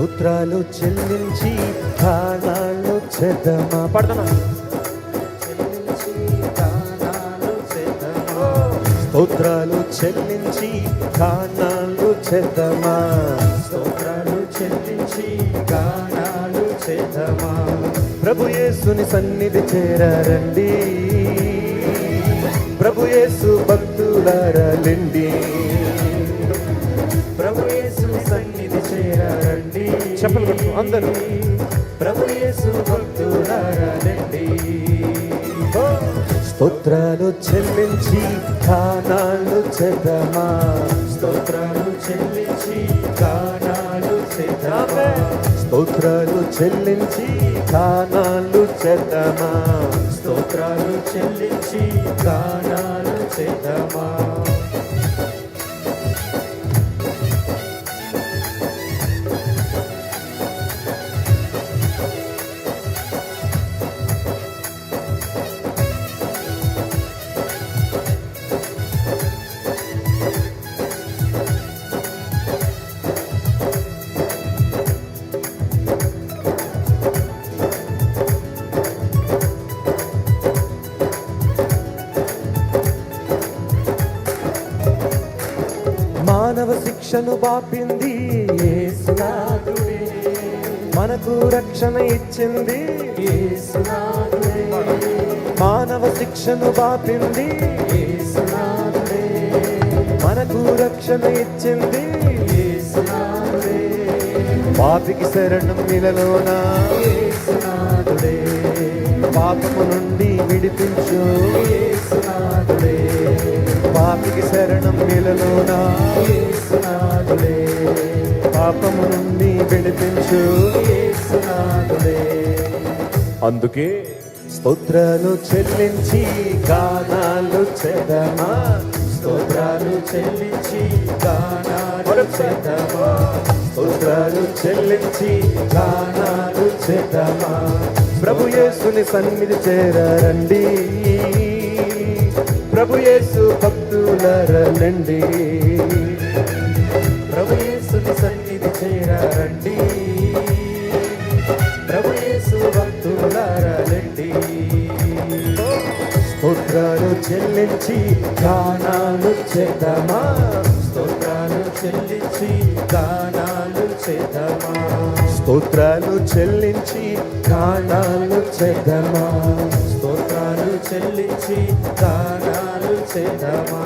స్తోత్రాలు చెల్లించి గానాలు చేద్దామా గానాలు చేద్దామా స్తోత్రాలు చెల్లించి గానాలు చేద్దామా స్తోత్రాలు చెల్లించి గానాలు చేద్దామా ప్రభు యేసుని సన్నిధి చేరారండి. ప్రభు యేసు భక్తులారండి ప్రభు యేసు సన్నిధి చేరారండి. చెప్పలు కొట్టు అందరూ. ప్రభు యేసు భక్తులారండి స్తోత్రాలు చెల్లించి గానాలు చేద్దామా స్తోత్రాలు చెల్లించి గానాలు చేద్దామా స్తోత్రాలు చెల్లించి గానాలు చేద్దామా స్తోత్రాలు చెల్లించి గానాలు చేద్దామా శిక్షను బాపింది మనకు రక్షణ ఇచ్చింది మానవ శిక్షను బాపింది మనకు రక్షణ ఇచ్చింది పాపికి శరణం నిలలోనా పాపము నుండి విడిపించు పాపికి శరణం నిలలోనా పాపము నుండి విడిపించు అందుకే స్తోత్రాలు చెల్లించి గానాలు చెదమా. స్తోత్రాలు చెల్లించి గానాలు చెదమా. స్తోత్రాలు చెల్లించి గానాలు చెదమా. ప్రభు యేసుని సన్నిధి చేరారండి. ప్రభు యేసు భక్తులరండి ప్రభు ప్రభుయేసుని సన్నిధి చేరారండి. ప్రభుయేసు భక్తులారండి స్తోత్రాలు చెల్లించి గానాలు చేద్దామా? స్తోత్రాలు చెల్లించి గానాలు చేద్దామా? స్తోత్రాలు చెల్లించి గానాలు చేద్దామా? స్తోత్రాలు చెల్లించి గానాలు చేద్దామా?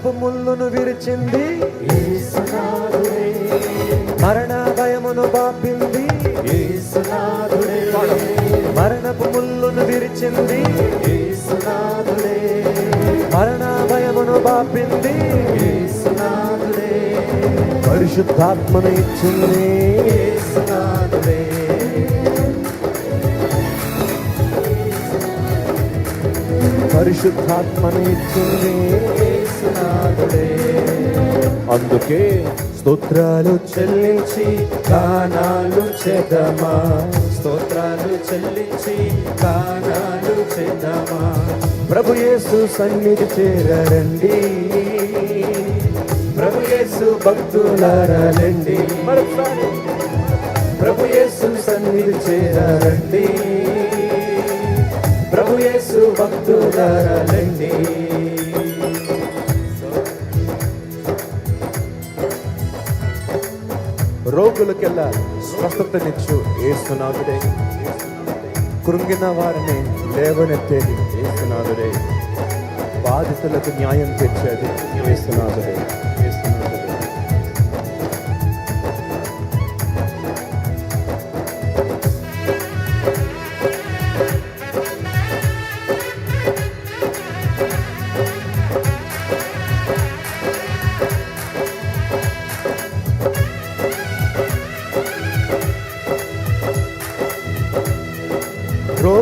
మరణపు ముళ్ళును విరిచింది. మరణ భయమును బాపింది. మరణపు ముళ్ళును విరిచింది. మరణ భయమును బాపింది. పరిశుద్ధాత్మను ఇచ్చింది. పరిశుద్ధాత్మను ఇచ్చింది. అందుకే స్తోత్రాలు చెల్లించి గానాలు చేద్దామా? స్తోత్రాలు చెల్లించి గానాలు చేద్దామా? ప్రభు యేసు సన్నిధి చేరండి ప్రభు యేసు భక్తులారండి మరొకసారి. ప్రభు యేసు సన్నిధి చేరండి ప్రభు యేసు భక్తులారండి రోగులకెల్లా స్వస్థతనిచ్చు ఏసునాథుడే. కృంగిన వారిని లేవనెత్తేది ఏసునాథుడే. బాధితులకు న్యాయం తెచ్చేది ఏసునాథుడే.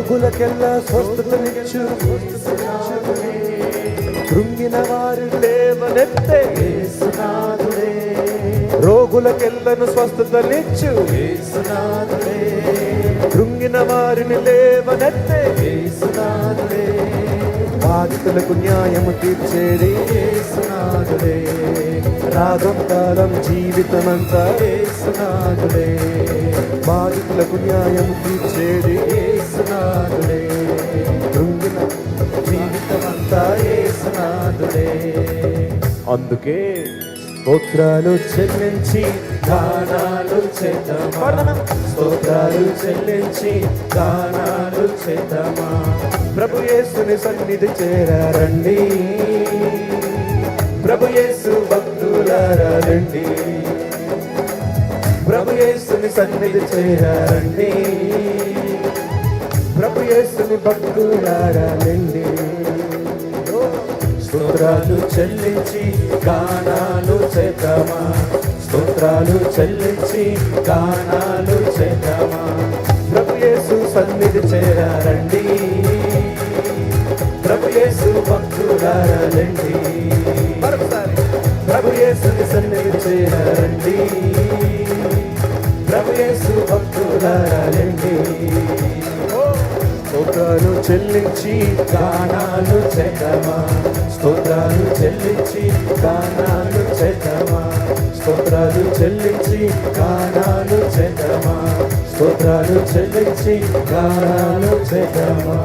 రోగులకెల్లా స్వస్థతనిచ్చు. కృంగిన వారి లేవనెత్తే రోగులకెల్లను స్వస్థతనిచ్చు. కృంగిన వారిని లేవనెత్తే బాధితులకు న్యాయము తీర్చేది. యేసునాథుడే రాగం కాలం జీవితమంతా. బాధితులకు న్యాయం తీర్చేది. అందుకే స్తోత్రాలు చెల్లించి గానాలు చేద్దామా? స్తోత్రాలు చెల్లించి గానాలు చేద్దామా? ప్రభు యేసుని సన్నిధి చేరారండి. ప్రభు యేసు భక్తులారండి ప్రభు యేసుని సన్నిధి చేరారండి. ప్రభు యేసుని భక్తులారండి స్తోత్రాలు చెల్లించి గానాలు చేద్దామా? స్తోత్రాలు చెల్లించి గానాలు చేద్దామా? ప్రభు యేసు సన్నిధి చేరారండి ప్రభు యేసు భక్తులారా రండి. మరొకసారి. ప్రభు యేసుని సన్నిధి చేరారండి ప్రభు యేసు భక్తులారా రండి. స్తోత్రాలు చెల్లించి గానాలు చేద్దామా స్తోత్రాలు చెల్లించి గానాలు చేద్దామా స్తోత్రాలు చెల్లించి గానాలు చేద్దామా స్తోత్రాలు చెల్లించి గానాలు చేద్దామా